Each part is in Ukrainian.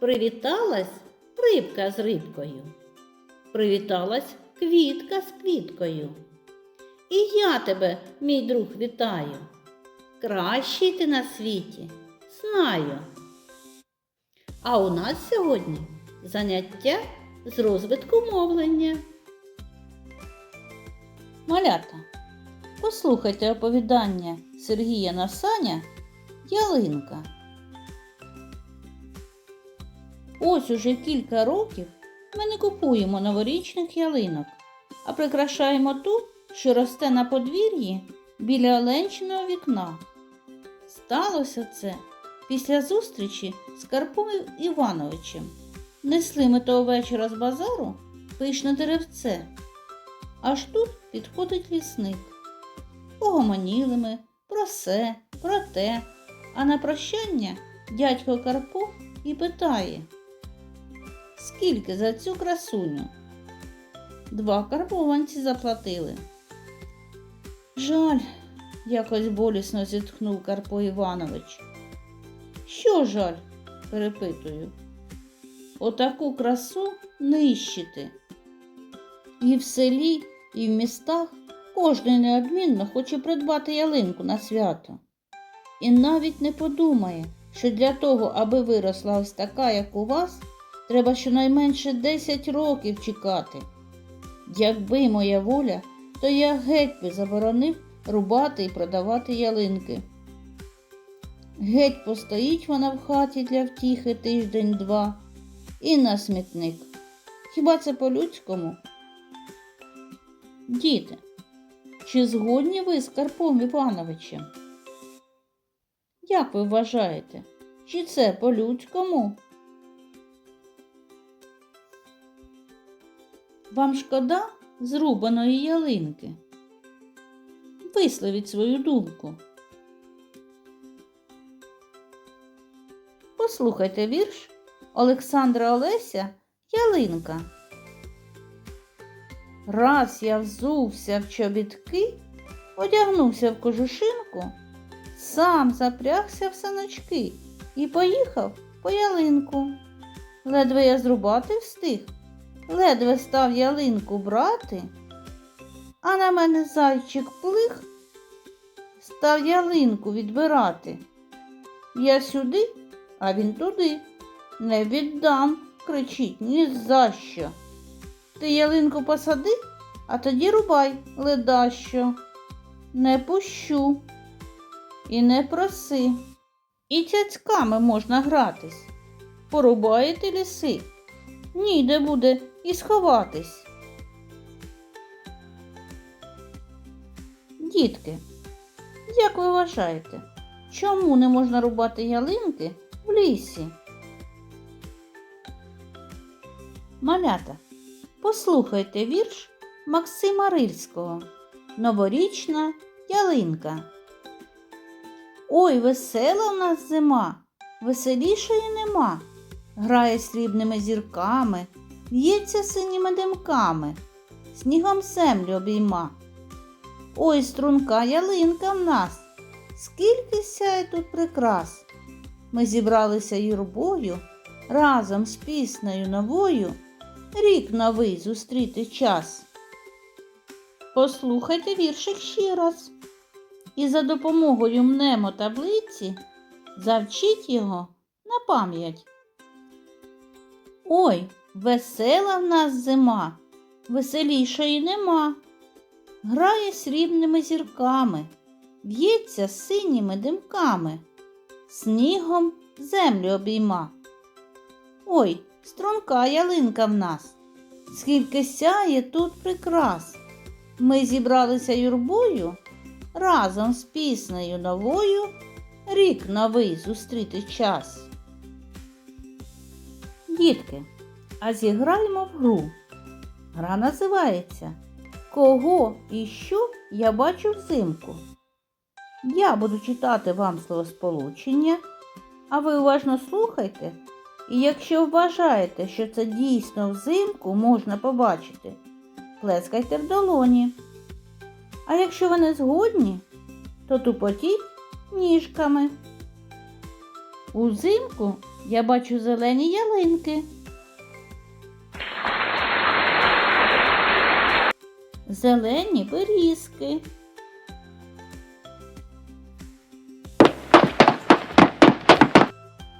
Привіталась рибка з рибкою. Привіталась квітка з квіткою. І я тебе, мій друг, вітаю. Кращий ти на світі, знаю. А у нас сьогодні заняття з розвитку мовлення. Малята, послухайте оповідання Сергія Насаня Ялинка. Ось уже кілька років ми не купуємо новорічних ялинок, а прикрашаємо ту, що росте на подвір'ї біля Оленчиного вікна. Сталося це після зустрічі з Карпом Івановичем. Несли ми того вечора з базару пишне деревце. Аж тут підходить лісник. Погомоніли ми про се, про те, а на прощання дядько Карпо і питає. Скільки за цю красуню? Два карбованці заплатили. Жаль, якось болісно зітхнув Карпо Іванович. Що жаль? перепитую. Отаку красу нищити. І в селі, і в містах кожен неодмінно хоче придбати ялинку на свято. І навіть не подумає, що для того, аби виросла ось така, як у вас, треба щонайменше 10 років чекати. Якби моя воля, то я геть би заборонив рубати і продавати ялинки. Геть постоїть вона в хаті для втіхи тиждень-два і на смітник. Хіба це по-людському? Діти, чи згодні ви з Карпом Івановичем? Як ви вважаєте, чи це по-людському? Вам шкода зрубаної ялинки? Висловіть свою думку. Послухайте вірш Олександра Олеся Ялинка. Раз я взувся в чобітки, одягнувся в кожушинку, сам запрягся в саночки і поїхав по ялинку. Ледве я зрубати встиг, ледве став ялинку брати, а на мене зайчик плих, став ялинку відбирати. Я сюди, а він туди. Не віддам, кричить ні за що. Ти ялинку посади, а тоді рубай ледащо. Не пущу і не проси. І цяцьками можна гратись. Порубаєте ліси, ніде буде і сховатись. Дітки, як ви вважаєте, чому не можна рубати ялинки в лісі? Малята, послухайте вірш Максима Рильського Новорічна ялинка. Ой, весела в нас зима, веселішої нема. Грає срібними зірками, в'ється синіми димками, снігом землю обійма. Ой, струнка ялинка в нас, скільки сяє тут прикрас. Ми зібралися юрбою разом з піснею новою рік новий зустріти час. Послухайте віршик ще раз. І за допомогою мнемотаблиці завчіть його на пам'ять. Ой, весела в нас зима, веселішої нема. Грає срібними зірками, б'ється синіми димками, снігом землю обійма. Ой, струнка ялинка в нас, скільки сяє тут прикрас. Ми зібралися юрбою разом з піснею новою рік новий зустріти час. Дітки, а зіграємо в гру. Гра називається Кого і що я бачу взимку. Я буду читати вам словосполучення, а ви уважно слухайте. І якщо вважаєте, що це дійсно взимку можна побачити, плескайте в долоні. А якщо ви не згодні, то тупотіть ніжками. Узимку Я бачу зелені ялинки. Зелені берізки.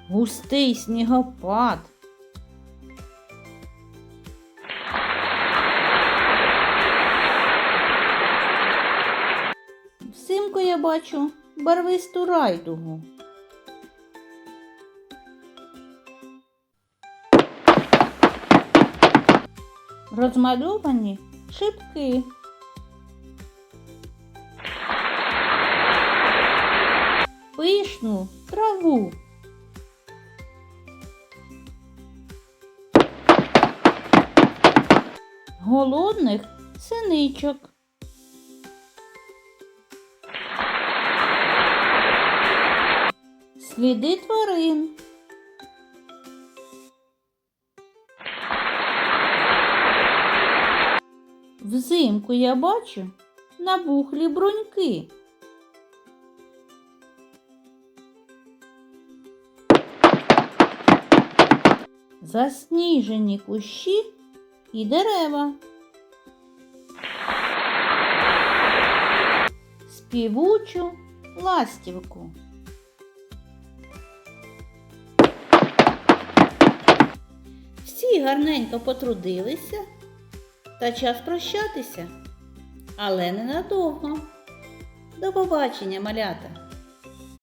Густий снігопад. Взимку я бачу барвисту райдугу. Розмальовані шибки. Пишну траву. Голодних синичок. Сліди тварин. Взимку я бачу набухлі бруньки. Засніжені кущі і дерева. Співучу ластівку. Всі гарненько потрудилися та час прощатися, але ненадовго. До побачення, малята!